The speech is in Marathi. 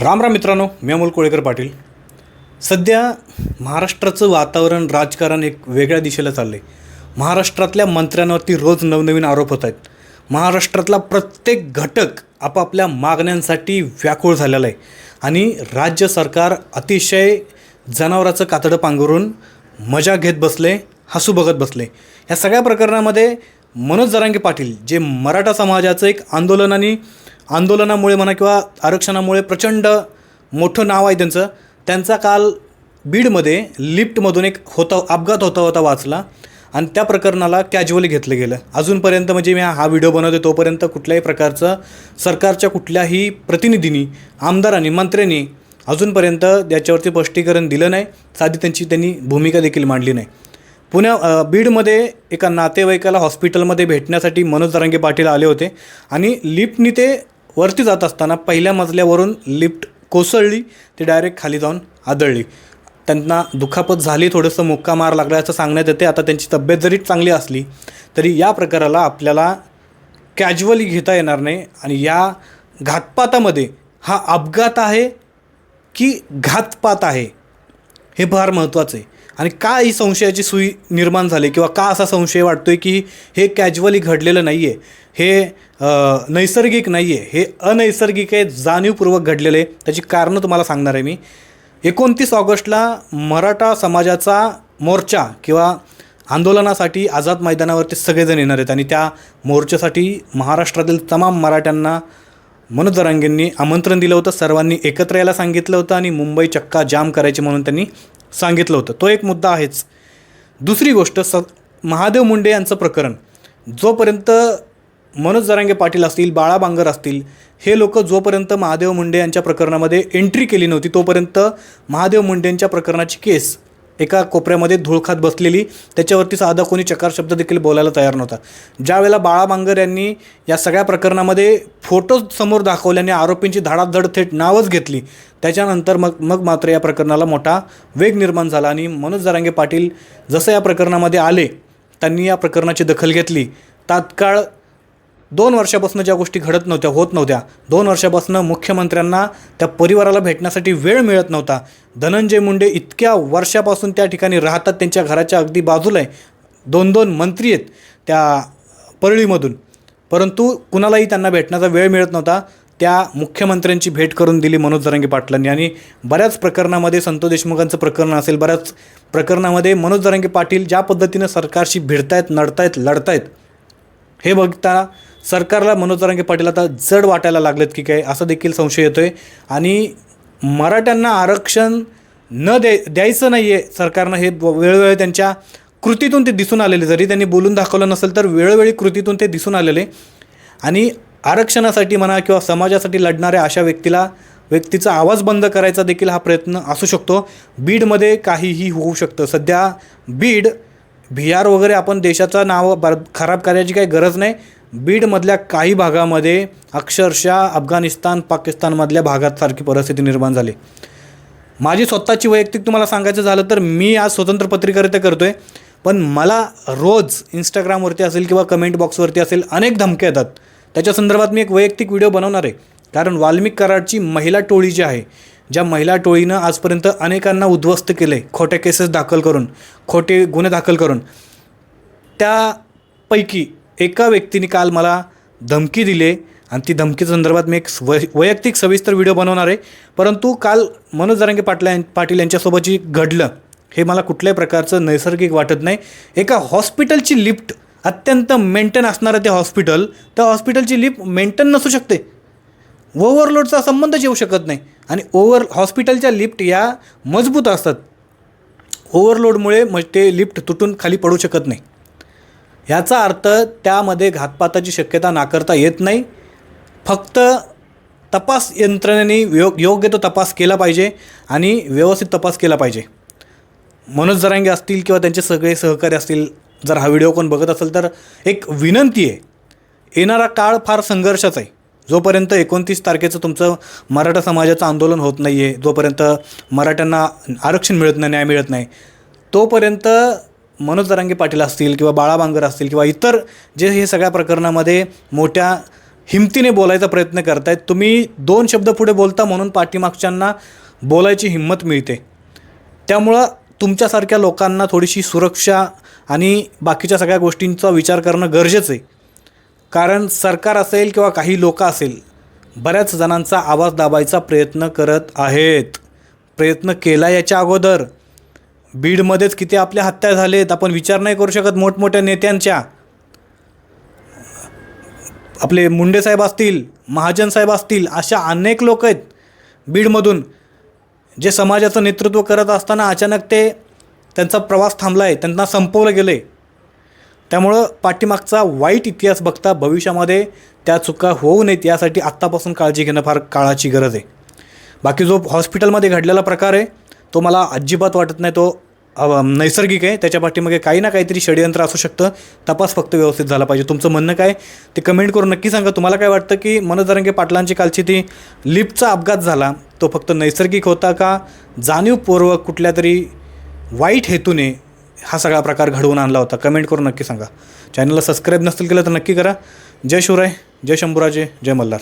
राम राम मित्रांनो मी अमोल कोळेकर पाटील. सध्या महाराष्ट्राचं वातावरण राजकारण एक वेगळ्या दिशेला चाललं आहे महाराष्ट्रातल्या मंत्र्यांवरती रोज नवनवीन आरोप होत आहेत. महाराष्ट्रातला प्रत्येक घटक आपापल्या मागण्यांसाठी व्याकुळ झालेला आहे. आणि राज्य सरकार अतिशय जनावराचं कातडं पांघरून मजा घेत बसले हसू बघत बसले. या सगळ्या प्रकरणामध्ये मनोज जरांगे पाटील जे मराठा समाजाचं एक आंदोलन आणि आंदोलनामुळे म्हणा किंवा आरक्षणामुळे प्रचंड मोठं नाव आहे त्यांचं. त्यांचा काल बीडमध्ये लिफ्टमधून एक होता अपघात होता होता वाचला आणि त्या प्रकरणाला कॅज्युअली घेतलं गेलं. अजूनपर्यंत म्हणजे मी हा व्हिडिओ बनवतो तोपर्यंत कुठल्याही प्रकारचं सरकारच्या कुठल्याही प्रतिनिधींनी आमदारांनी मंत्र्यांनी अजूनपर्यंत याच्यावरती स्पष्टीकरण दिलं नाही. साधी त्यांची त्यांनी भूमिका देखील मांडली नाही. पुण्या बीडमध्ये एका नातेवाईकाला हॉस्पिटलमध्ये भेटण्यासाठी मनोज जरांगे पाटील आले होते आणि लिफ्टनी ते वरती जात असताना पहिल्या मजल्यावरून लिफ्ट कोसळली ते डायरेक्ट खाली जाऊन आदळली. त्यांना दुखापत झाली थोडंसं मुक्का मार लागल्याचं असं सांगण्यात येते. आता त्यांची तब्येत जरी चांगली असली तरी या प्रकाराला आपल्याला कॅज्युअली घेता येणार नाही आणि या घातपातामध्ये हा अपघात आहे की घातपात आहे हे फार महत्त्वाचं आहे. आणि का ही संशयाची सुई निर्माण झाली किंवा का असा संशय वाटतो आहे की हे कॅज्युअली घडलेलं नाही आहे हे नैसर्गिक नाही आहे हे अनैसर्गिक आहे जाणीवपूर्वक घडलेलं आहे. त्याची कारणं तुम्हाला सांगणार आहे मी. एकोणतीस ऑगस्टला मराठा समाजाचा मोर्चा किंवा आंदोलनासाठी आझाद मैदानावरती सगळेजण येणार आहेत आणि त्या मोर्चासाठी महाराष्ट्रातील तमाम मराठ्यांना मनोज जरांगेंनी आमंत्रण दिलं होतं सर्वांनी एकत्र यायला सांगितलं होतं आणि मुंबई चक्का जाम करायची म्हणून त्यांनी सांगितलं होतं. तो एक मुद्दा आहेच. दुसरी गोष्ट स महादेव मुंडे यांचं प्रकरण. जोपर्यंत मनोज जरांगे पाटील असतील बाळा बांगर असतील हे लोक जोपर्यंत महादेव मुंडे यांच्या प्रकरणामध्ये एंट्री केली नव्हती तोपर्यंत महादेव मुंडेंच्या प्रकरणाची केस एका कोपऱ्यामध्ये धूळ खात बसलेली त्याच्यावरती साधा कोणी चकार शब्द देखील बोलायला तयार नव्हता. ज्यावेळेला बाळा बांगर यांनी या सगळ्या प्रकरणामध्ये फोटो समोर दाखवल्याने आरोपींची धाडाधड थेट नावच घेतली त्याच्यानंतर मग मग मात्र या प्रकरणाला मोठा वेग निर्माण झाला आणि मनोज जरांगे पाटील जसं या प्रकरणामध्ये आले त्यांनी या प्रकरणाची दखल घेतली. तात्काळ दोन वर्षापासून ज्या गोष्टी घडत नव्हत्या होत नव्हत्या दोन वर्षापासून मुख्यमंत्र्यांना त्या परिवाराला भेटण्यासाठी वेळ मिळत नव्हता. धनंजय मुंडे इतक्या वर्षापासून त्या ठिकाणी राहतात त्यांच्या घराच्या अगदी बाजूला आहे. दोन दोन मंत्री आहेत त्या परळीमधून. परंतु कुणालाही त्यांना भेटण्याचा वेळ मिळत नव्हता. त्या मुख्यमंत्र्यांची भेट करून दिली मनोज जरांगे पाटलांनी. आणि बऱ्याच प्रकरणामध्ये संतोष देशमुखांचं प्रकरण असेल बऱ्याच प्रकरणामध्ये मनोज जरांगे पाटील ज्या पद्धतीनं सरकारशी भिडतायत नडतायत लढतायत हे बघता सरकारला मनोज जरांगे पाटील आता जड वाटायला लागलेत की काय असा देखील संशय येतो आहे आणि मराठ्यांना आरक्षण न दे द्यायचं नाही आहे सरकारनं हे वेळोवेळी त्यांच्या कृतीतून ते दिसून आलेले. जरी त्यांनी बोलून दाखवलं नसेल तर वेळोवेळी कृतीतून ते दिसून आलेले. आणि आरक्षणासाठी म्हणा किंवा समाजासाठी लढणाऱ्या अशा व्यक्तीला व्यक्तीचा आवाज बंद करायचा देखील हा प्रयत्न असू शकतो. बीडमध्ये काहीही होऊ शकतं. सध्या बीड बिहार वगैरे आपण देशाचं नाव बर खराब करायची काही गरज नाही. बीडमधल्या काही भागामध्ये अक्षरशः अफगाणिस्तान पाकिस्तानमधल्या भागासारखी परिस्थिती निर्माण झाली. माझी स्वतःची वैयक्तिक तुम्हाला सांगायचं झालं तर मी आज स्वतंत्र पत्रकारिता करतो आहे पण मला रोज इंस्टाग्रामवरती असेल किंवा कमेंट बॉक्सवरती असेल अनेक धमक्या येतात. त्याच्या संदर्भात मी एक वैयक्तिक व्हिडिओ बनवणार आहे. कारण वाल्मिक कराडची महिला टोळी जी आहे ज्या महिला टोळीनं आजपर्यंत अनेकांना उद्ध्वस्त केले खोट्या केसेस दाखल करून खोटे गुन्हे दाखल करून त्यापैकी एका व्यक्तीने काल मला धमकी दिली आणि ती धमकी संदर्भात मी एक वै वैयक्तिक सविस्तर व्हिडिओ बनवणार आहे. परंतु काल मनोज जरांगे पाटला पाटील यांच्यासोबत जी घडलं हे मला कुठल्याही प्रकारचं नैसर्गिक वाटत नाही. एका हॉस्पिटलची लिफ्ट अत्यंत मेंटेन असणारं ते हॉस्पिटल त्या हॉस्पिटलची लिफ्ट मेंटेन नसू शकते. ओव्हरलोडचा संबंधच येऊ शकत नाही आणि ओव्हर हॉस्पिटलच्या लिफ्ट या मजबूत असतात. ओव्हरलोडमुळे मग ते लिफ्ट तुटून खाली पडू शकत नाही. ह्याचा अर्थ त्यामध्ये घातपाताची शक्यता नाकारता येत नाही. फक्त तपास यंत्रणेने यो योग्य तो तपास केला पाहिजे आणि व्यवस्थित तपास केला पाहिजे. मनोज जरांगे असतील किंवा त्यांचे सगळे सहकारी असतील जर हा व्हिडिओ कोण बघत असेल तर एक विनंती आहे. येणारा काळ फार संघर्षाचा आहे. जोपर्यंत एकोणतीस तारखेचं तुमचं मराठा समाजाचं आंदोलन होत नाही आहे जोपर्यंत मराठ्यांना आरक्षण मिळत नाही न्याय मिळत नाही तोपर्यंत मनोज जरांगे पाटील असतील किंवा बाळा बांगर असतील किंवा इतर जे हे सगळ्या प्रकरणामध्ये मोठ्या हिमतीने बोलायचा प्रयत्न करतायत तुम्ही दोन शब्द पुढे बोलता म्हणून पाठीमागच्यांना बोलायची हिंमत मिळते. त्यामुळं तुमच्यासारख्या लोकांना थोडीशी सुरक्षा आणि बाकीच्या सगळ्या गोष्टींचा विचार करणं गरजेचं आहे. कारण सरकार असेल किंवा काही लोक असेल बऱ्याच जणांचा आवाज दाबायचा प्रयत्न करत आहेत. प्रयत्न केला याच्या अगोदर. बीडमध्येच किती आपल्या हत्या झालेत आपण विचार नाही करू शकत मोठमोठ्या नेत्यांच्या. आपले मुंडे साहेब असतील महाजन साहेब असतील अशा अनेक लोक आहेत बीडमधून जे समाजाचं नेतृत्व करत असताना अचानक ते त्यांचा प्रवास थांबला आहे त्यांना संपवलं गेलं आहे त्यामुळं पाठीमागचा वाईट इतिहास बघता भविष्यामध्ये त्या चुका होऊ नयेत यासाठी आत्तापासून काळजी घेणं फार काळाची गरज आहे. बाकी जो हॉस्पिटलमध्ये घडलेला प्रकार आहे तो मला अजिबात वाटत नाही तो नैसर्गिक आहे. त्याच्या पाठीमागे काही ना काहीतरी षडयंत्र असू शकतं. तपास फक्त व्यवस्थित झाला पाहिजे. तुमचं म्हणणं काय? ते कमेंट करून नक्की सांगा. तुम्हाला काय वाटतं की मनोज पाटलांची कालची ती लिफ्टचा अपघात झाला तो फक्त नैसर्गिक होता का? जाणीवपूर्वक कुठल्या तरी वाईट हेतूने हा सगळा प्रकार घडवून आणला होता. कमेंट करून नक्की सांगा. चॅनलला सबस्क्राईब नसतील केलं तर नक्की करा. जय शिवराय जय शंभूराजे जय मल्हार.